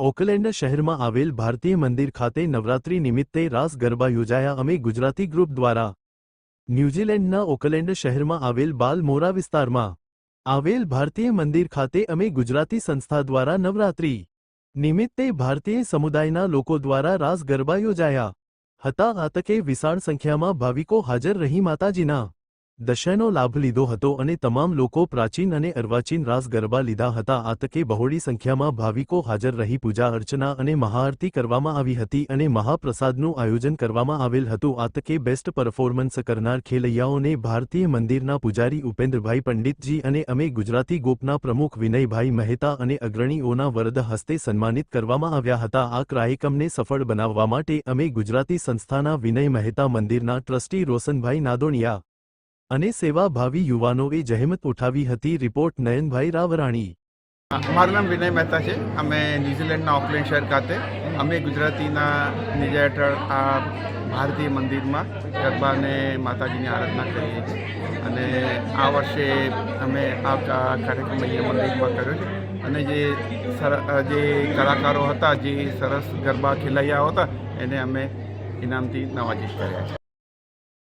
Oakland શહેરમાં આવેલ ભારતીય મંદિર ખાતે નવરાત્રી નિમિત્તે રાસ ગરબા યોજાયા અમે ગુજરાતી ગ્રુપ દ્વારા. ન્યૂઝીલેન્ડના ઓકલેન્ડ શહેરમાં આવેલ બાલમોરા વિસ્તારમાં આવેલ ભારતીય મંદિર ખાતે અમે ગુજરાતી સંસ્થા દ્વારા નવરાત્રી નિમિત્તે ભારતીય સમુદાયના લોકો દ્વારા રાસ ગરબા યોજાયા. હતા આ તકે વિશાળ સંખ્યામાં ભાવિકો હાજર રહી માતાજીના દર્શનનો લાભ લીધો હતો અને તમામ લોકો પ્રાચીન અને અર્વાચીન રાસ ગરબા લીધા હતા. આ તકે બહોળી સંખ્યામાં ભાવિકો હાજર રહી પૂજા અર્ચના અને મહાઆરતી કરવામાં આવી હતી અને મહાપ્રસાદનું આયોજન કરવામાં આવેલ હતું. આ તકે બેસ્ટ પરફોર્મન્સ કરનાર ખેલૈયાઓને ભારતીય મંદિરના પૂજારી ઉપેન્દ્રભાઈ પંડિતજી અને અમે ગુજરાતી ગોપના પ્રમુખ વિનયભાઈ મહેતા અને અગ્રણીઓના વરદ હસ્તે સન્માનિત કરવામાં આવ્યા હતા. આ કાર્યક્રમને સફળ બનાવવા માટે અમે ગુજરાતી સંસ્થાના વિનય મહેતા મંદિરના ટ્રસ્ટી રોશનભાઈ નાદોણિયા અને સેવાભાવી યુવાનોએ જહેમત ઉઠાવી હતી રિપોર્ટ નયનભાઈ રાવરાણી. મારું નામ વિનય મહેતા છે. અમે ન્યૂઝીલેન્ડના ઓકલેન્ડ શહેર ખાતે, અમે ગુજરાતીના નિજા હેઠળ આ ભારતીય મંદિરમાં ગરબા અને માતાજીની આરાધના કરીએ છીએ. અને આ વર્ષે અમે આ કાર્યક્રમ અહીંયા મંદિરમાં કર્યો છે. અને જે જે કલાકારો હતા, જે સરસ ગરબા ખેલાયા હતા, એને અમે ઇનામથી નવાજીશ કર્યા છે.